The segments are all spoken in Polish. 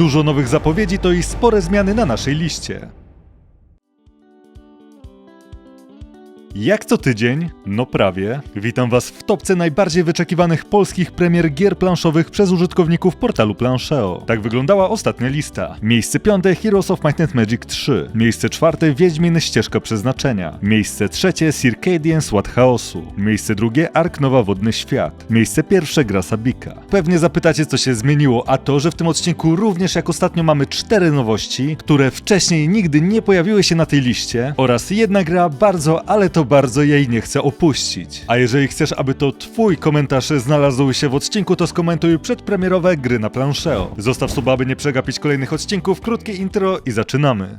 dużo nowych zapowiedzi, to i spore zmiany na naszej liście. Jak co tydzień, no prawie, witam Was w topce najbardziej wyczekiwanych polskich premier gier planszowych przez użytkowników portalu Plancheo. Tak wyglądała ostatnia lista. Miejsce piąte Heroes of Might and Magic 3. Miejsce czwarte Wiedźmin Ścieżka Przeznaczenia. Miejsce trzecie Circadian Swat Chaosu. Miejsce drugie Ark Nowa Wodny Świat. Miejsce pierwsze Gra Sabika. Pewnie zapytacie co się zmieniło, a to, że w tym odcinku również jak ostatnio mamy cztery nowości, które wcześniej nigdy nie pojawiły się na tej liście oraz jedna gra bardzo, ale to bardzo jej nie chcę opuścić. A jeżeli chcesz, aby to twój komentarz znalazł się w odcinku, to skomentuj przedpremierowe gry na planszeo. Zostaw suba, aby nie przegapić kolejnych odcinków, krótkie intro i zaczynamy.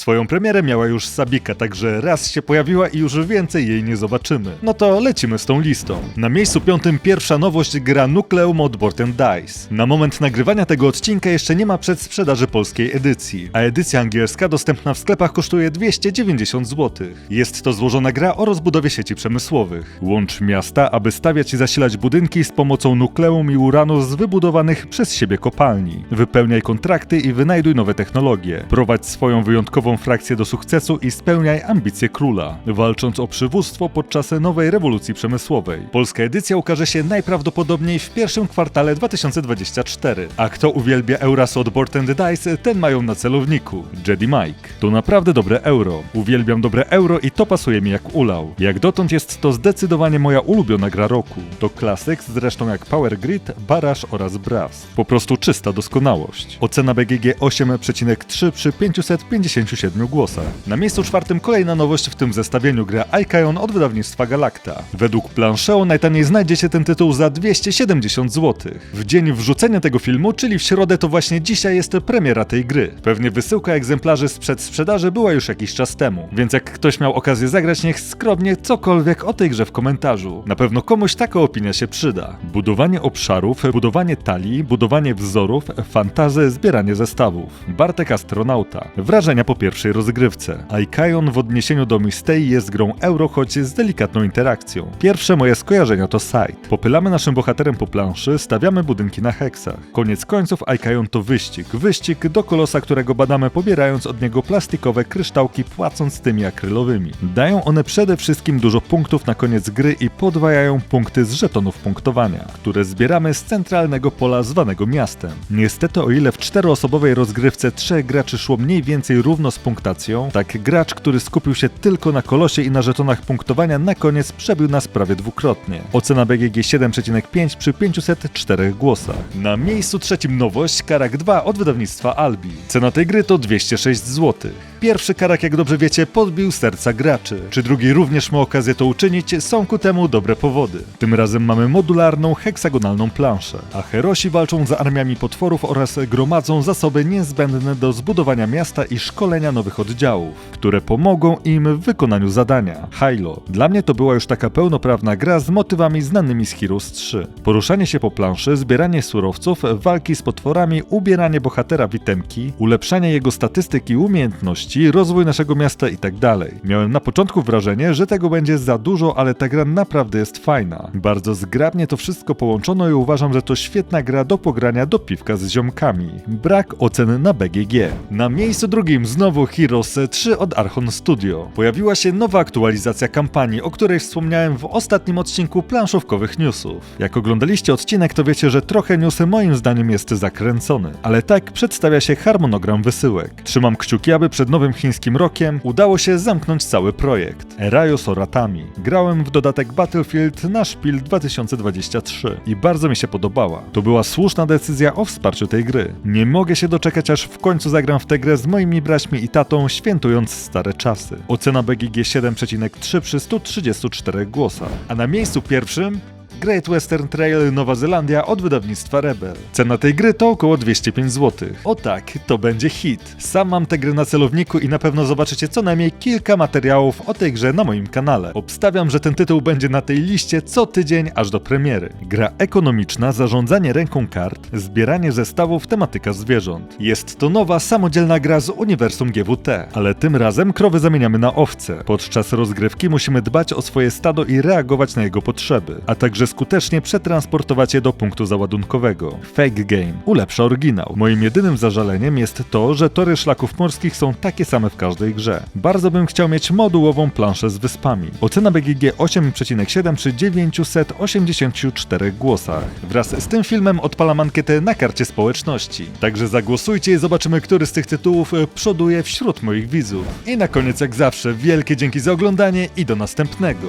Swoją premierę miała już Sabika, także raz się pojawiła i już więcej jej nie zobaczymy. No to lecimy z tą listą. Na miejscu piątym pierwsza nowość gra Nucleum od Board Dice. Na moment nagrywania tego odcinka jeszcze nie ma przedsprzedaży polskiej edycji, a edycja angielska dostępna w sklepach kosztuje 290 zł. Jest to złożona gra o rozbudowie sieci przemysłowych. Łącz miasta, aby stawiać i zasilać budynki z pomocą nukleum i uranu z wybudowanych przez siebie kopalni. Wypełniaj kontrakty i wynajduj nowe technologie. Prowadź swoją wyjątkową frakcję do sukcesu i spełniaj ambicje króla, walcząc o przywództwo podczas nowej rewolucji przemysłowej. Polska edycja ukaże się najprawdopodobniej w pierwszym kwartale 2024. A kto uwielbia Euras od Board and Dice, ten mają na celowniku. Jedi Mike. To naprawdę dobre euro. Uwielbiam dobre euro i to pasuje mi jak ulał. Jak dotąd jest to zdecydowanie moja ulubiona gra roku. To klasyk zresztą jak Power Grid, Baraż oraz Brass. Po prostu czysta doskonałość. Ocena BGG 8,3 przy 557 głosach. Na miejscu czwartym kolejna nowość w tym zestawieniu gra Icon od wydawnictwa Galacta. Według Plancheo najtaniej znajdziecie ten tytuł za 270 zł. W dzień wrzucenia tego filmu, czyli w środę, to właśnie dzisiaj jest premiera tej gry. Pewnie wysyłka egzemplarzy sprzed sprzedaży była już jakiś czas temu, więc jak ktoś miał okazję zagrać, niech skromnie cokolwiek o tej grze w komentarzu. Na pewno komuś taka opinia się przyda. Budowanie obszarów, budowanie talii, budowanie wzorów, fantazy, zbieranie zestawów. Bartek Astronauta. Wrażenia po pierwszej rozgrywce. Aikajon w odniesieniu do Mistei jest grą euro, choć z delikatną interakcją. Pierwsze moje skojarzenia to site. Popylamy naszym bohaterem po planszy, stawiamy budynki na heksach. Koniec końców Aikajon to wyścig. Wyścig do kolosa, którego badamy pobierając od niego plastikowe kryształki, płacąc tymi akrylowymi. Dają one przede wszystkim dużo punktów na koniec gry i podwajają punkty z żetonów punktowania, które zbieramy z centralnego pola zwanego miastem. Niestety o ile w czteroosobowej rozgrywce trzech graczy szło mniej więcej równo z punktacją, tak gracz, który skupił się tylko na kolosie i na żetonach punktowania na koniec przebił nas prawie dwukrotnie. Ocena BGG 7,5 przy 504 głosach. Na miejscu trzecim nowość Karak 2 od wydawnictwa Albi. Cena tej gry to 206 zł. Pierwszy Karak, jak dobrze wiecie, podbił serca graczy. Czy drugi również ma okazję to uczynić, są ku temu dobre powody. Tym razem mamy modularną, heksagonalną planszę, a herosi walczą z armiami potworów oraz gromadzą zasoby niezbędne do zbudowania miasta i szkolenia nowych oddziałów, które pomogą im w wykonaniu zadania. Hilo. Dla mnie to była już taka pełnoprawna gra z motywami znanymi z Heroes 3. Poruszanie się po planszy, zbieranie surowców, walki z potworami, ubieranie bohatera w itemki, ulepszanie jego statystyk i umiejętności, rozwój naszego miasta itd. Miałem na początku wrażenie, że tego będzie za dużo, ale ta gra naprawdę jest fajna. Bardzo zgrabnie to wszystko połączono i uważam, że to świetna gra do pogrania do piwka z ziomkami. Brak oceny na BGG. Na miejscu drugim znowu Heroes 3 od Archon Studio. Pojawiła się nowa aktualizacja kampanii, o której wspomniałem w ostatnim odcinku planszówkowych newsów. Jak oglądaliście odcinek, to wiecie, że trochę newsy moim zdaniem jest zakręcony. Ale tak przedstawia się harmonogram wysyłek. Trzymam kciuki, aby przed nowym chińskim rokiem udało się zamknąć cały projekt. Erayo z Oratami. Grałem w dodatek Battlefield na Szpil 2023 i bardzo mi się podobała. To była słuszna decyzja o wsparciu tej gry. Nie mogę się doczekać, aż w końcu zagram w tę grę z moimi braćmi i tatą, świętując stare czasy. Ocena BGG 7,3 przy 134 głosach. A na miejscu pierwszym Great Western Trail Nowa Zelandia od wydawnictwa Rebel. Cena tej gry to około 205 zł. O tak, to będzie hit. Sam mam tę grę na celowniku i na pewno zobaczycie co najmniej kilka materiałów o tej grze na moim kanale. Obstawiam, że ten tytuł będzie na tej liście co tydzień aż do premiery. Gra ekonomiczna, zarządzanie ręką kart, zbieranie zestawów, tematyka zwierząt. Jest to nowa, samodzielna gra z uniwersum GWT, ale tym razem krowy zamieniamy na owce. Podczas rozgrywki musimy dbać o swoje stado i reagować na jego potrzeby, a także skutecznie przetransportować je do punktu załadunkowego. Fake Game ulepsza oryginał. Moim jedynym zażaleniem jest to, że tory szlaków morskich są takie same w każdej grze. Bardzo bym chciał mieć modułową planszę z wyspami. Ocena BGG 8,7 przy 984 głosach. Wraz z tym filmem odpalam ankietę na karcie społeczności. Także zagłosujcie i zobaczymy, który z tych tytułów e, przoduje wśród moich widzów. I na koniec jak zawsze wielkie dzięki za oglądanie i do następnego.